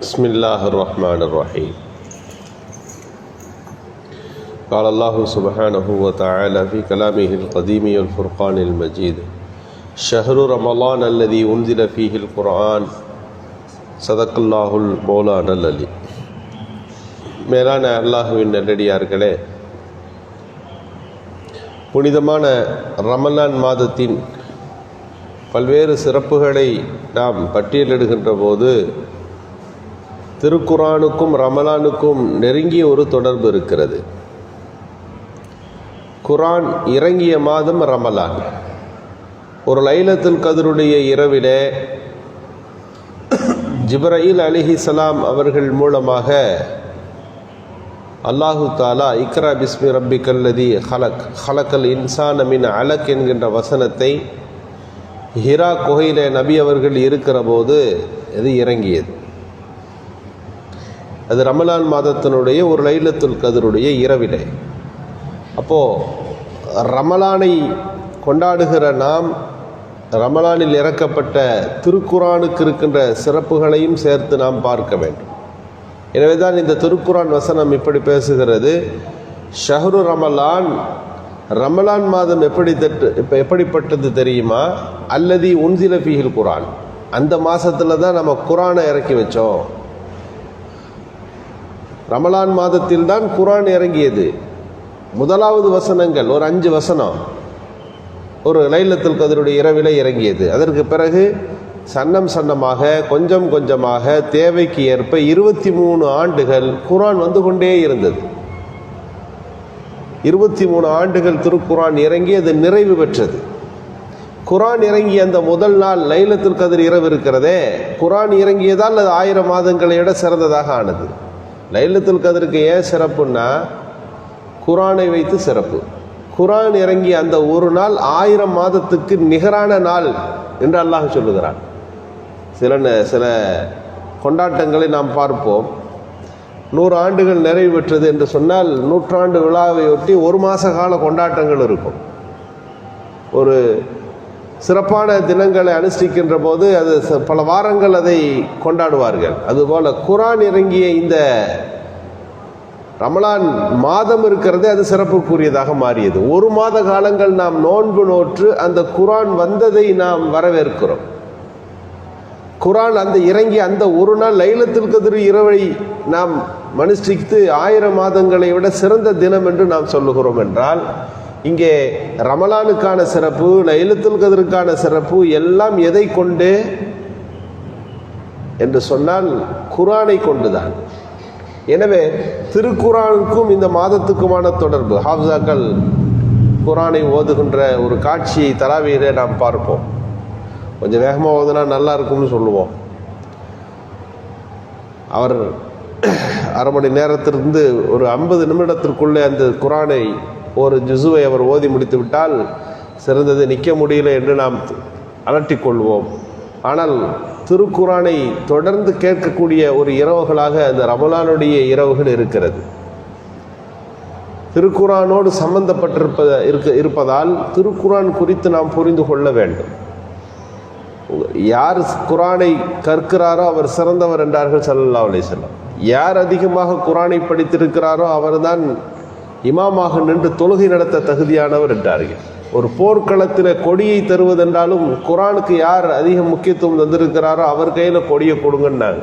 بسم الله الرحمن الرحيم قال الله سبحانه وتعالى في كلامه القديم والفرقان المجيد شهر رمضان الذي أنزل فيه القرآن صدق الله المولانا العلي மேலான அல்லாஹுவின் நல்லடியார்களே புனிதமான ரமலான் மாதத்தின் பல்வேறு சிறப்புகளை நாம் பட்டியலிடுகின்ற போது திருக்குரானுக்கும் ரமலானுக்கும் நெருங்கிய ஒரு தொடர்பு இருக்கிறது. குரான் இறங்கிய மாதம் ரமலான். ஒரு லைலத்தில் கதருடைய இரவிலே ஜிப்ரயில் அலிஹிசலாம் அவர்கள் மூலமாக அல்லாஹு தாலா இக்ரா பிஸ்மி ரப்பி கல்லதி ஹலக் ஹலக்கல் இன்சான் மின் அலக் என்கின்ற வசனத்தை ஹிரா குகையிலே நபி அவர்கள் இருக்கிற போது இது இறங்கியது. அது ரமலான் மாதத்தினுடைய ஒரு லைலத்துல் கதருடைய இரவிலே. அப்போது ரமலானை கொண்டாடுகிற நாம் ரமலானில் இறக்கப்பட்ட திருக்குரானுக்கு இருக்கின்ற சிறப்புகளையும் சேர்த்து நாம் பார்க்க வேண்டும். எனவே தான் இந்த திருக்குறான் வசனம் இப்படி பேசுகிறது. ஷஹரு ரமலான் ரமலான் மாதம் எப்படி தட்டு இப்போ எப்படிப்பட்டது தெரியுமா? அல்லது உன்சில ஃபீஹில் குரான் அந்த மாதத்தில் தான் நம்ம குரானை இறக்கி வச்சோம். ரமலான் மாதத்தில் தான் குரான் இறங்கியது. முதலாவது வசனங்கள் ஒரு அஞ்சு வசனம். ஒரு லைலத்தில் கதருடைய இரவிலை இறங்கியது. அதற்கு பிறகு சன்னம் சன்னமாக கொஞ்சம் கொஞ்சமாக தேவைக்கு ஏற்ப இருபத்தி மூணு ஆண்டுகள் குரான் வந்து கொண்டே இருந்தது. இருபத்தி மூணு ஆண்டுகள் திருக்குரான் இறங்கி அது நிறைவு பெற்றது. குரான் இறங்கிய அந்த முதல் நாள் லைலத்துல் கதிர் இரவு இருக்கிறதே குரான் இறங்கியதால் அது ஆயிரம் மாதங்களை விட சிறந்ததாக ஆனது. லைலத்துல் கதருக்கு ஏன் சிறப்புன்னா குரானை வைத்து சிறப்பு. குரான் இறங்கிய அந்த ஒரு நாள் ஆயிரம் மாதத்துக்கு நிகரான நாள் என்று அல்லாஹ் சொல்லுகிறான். சில சில கொண்டாட்டங்களை நாம் பார்ப்போம். நூறு ஆண்டுகள் நிறைவு பெற்றது என்று சொன்னால் நூற்றாண்டு விழாவையொட்டி ஒரு மாத கால கொண்டாட்டங்கள் இருக்கும். ஒரு சிறப்பான தினங்களை அனுஷ்டிக்கின்ற போது அது பல வாரங்கள் அதை கொண்டாடுவார்கள். அதுபோல் குரான் இறங்கிய இந்த ரமலான் மாதம் இருக்கிறதே அது சிறப்புக்குரியதாக மாறியது. ஒரு மாத காலங்கள் நாம் நோன்பு நோற்று அந்த குரான் வந்ததை நாம் வரவேற்கிறோம். குரான் அந்த இறங்கி அந்த ஒரு நாள் லைலத்தில் கதிர் இரவை நாம் மனுஷ்டித்து ஆயிரம் மாதங்களை விட சிறந்த தினம் என்று நாம் சொல்லுகிறோம் என்றால் இங்கே ரமலானுக்கான சிறப்பு லைலத்துல் கதிருக்கான சிறப்பு எல்லாம் எதை கொண்டு? என்று சொன்னால் குரானை கொண்டுதான். எனவே திருக்குரானுக்கும் இந்த மாதத்துக்குமான தொடர்பு ஹாப்சாக்கள் குரானை ஓதுகின்ற ஒரு காட்சியை தராவியிலே நாம் பார்ப்போம். கொஞ்சம் வேகமாக ஓதுனா நல்லா இருக்கும்னு சொல்லுவோம். அவர் அரை மணி நேரத்திலிருந்து ஒரு ஐம்பது நிமிடத்திற்குள்ளே அந்த குரானை ஒரு ஜுசுவை அவர் ஓதி முடித்து விட்டால் சிறந்தது நிற்க முடியல என்று நாம் அலட்டிக்கொள்வோம். ஆனால் திருக்குரானை தொடர்ந்து கேட்கக்கூடிய ஒரு இரவுகளாக அந்த ரமலானுடைய இரவுகள் இருக்கிறது. திருக்குரானோடு சம்பந்தப்பட்டிருப்பத இருக்க இருப்பதால் திருக்குரான் குறித்து நாம் புரிந்து கொள்ள வேண்டும். யார் குரானை கற்கிறாரோ அவர் சிறந்தவர் என்றார்கள் சல்லல்லா அலிசல்லாம் யார் அதிகமாக குரானை படித்திருக்கிறாரோ அவர்தான் இமாமாக நின்று தொழுகை நடத்த தகுதியானவர் என்றார்கள். ஒரு போர்க்களத்தில் கொடியை தருவதென்றாலும் குரானுக்கு யார் அதிக முக்கியத்துவம் தந்திருக்கிறாரோ அவர் கையில் கொடியை கொடுங்கன்னாங்க.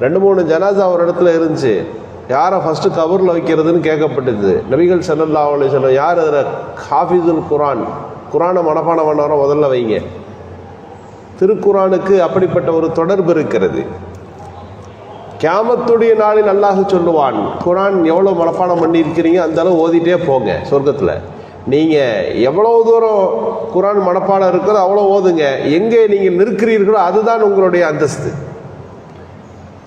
ரெண்டு மூணு ஜனாசா ஒரு இடத்துல இருந்துச்சு. யாரை ஃபஸ்ட்டு கவரில் வைக்கிறதுன்னு கேட்கப்பட்டது. நபிகள் செல்லல்லா அவளை சொல்லம் யார் அதில்? ஹாஃபிதுல் குரான். குரானை மனப்பாடம் பண்ணவரை முதல்ல வைங்க. திருக்குரானுக்கு அப்படிப்பட்ட ஒரு தொடர்பு இருக்கிறது. கேமத்துடைய நாளில் அல்லாஹ் சொல்லுவான் குரான் எவ்வளோ மனப்பாடம் பண்ணியிருக்கிறீங்க? அந்த அளவு ஓதிட்டே போங்க சொர்க்கத்தில். நீங்கள் எவ்வளோ தூரம் குரான் மனப்பாடம் இருக்கிறதோ அவ்வளோ ஓதுங்க. எங்கே நீங்கள் நிற்கிறீர்களோ அதுதான் உங்களுடைய அந்தஸ்து.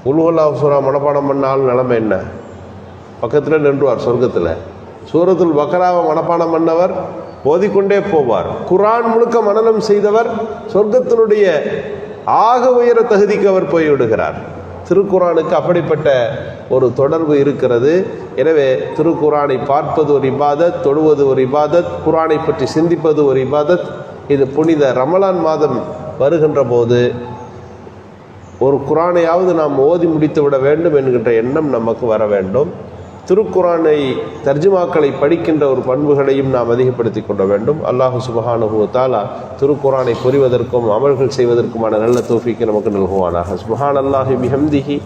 உல்வல்லா சூரா மனப்பாடம் பண்ணாலும் நிலைமை என்ன? பக்கத்தில் நின்றுவார் சொர்க்கத்தில். சூரத்துல் பக்கராவை மனப்பாடம் பண்ணவர் ஓதிக்கொண்டே போவார். குரான் முழுக்க மனநம் செய்தவர் சொர்க்கத்தினுடைய ஆக உயர தகுதிக்கு அவர் போய்விடுகிறார். திருக்குறானுக்கு அப்படிப்பட்ட ஒரு தொடர்பு இருக்கிறது. எனவே திருக்குறானை பார்ப்பது ஒரு இபாதத் தொழுவது ஒரு இபாதத் குரானை பற்றி சிந்திப்பது ஒரு இபாதத். இது புனித ரமலான் மாதம் வருகின்ற போது ஒரு குரானையாவது நாம் ஓதி முடித்து விட வேண்டும் என்கின்ற எண்ணம் நமக்கு வர வேண்டும். திருக்குறானை தர்ஜுமாக்களை படிக்கின்ற ஒரு பண்புகளையும் நாம் அதிகப்படுத்தி கொள்ள வேண்டும். அல்லாஹு சுபஹானுகுவத்தாலா திருக்குறானை புரிவதற்கும் அமல்கள் செய்வதற்குமான நல்ல தோஃபிக்கு நமக்கு நல்குவானாக. சுபஹான் அல்லாஹி பிஹம்திஹி.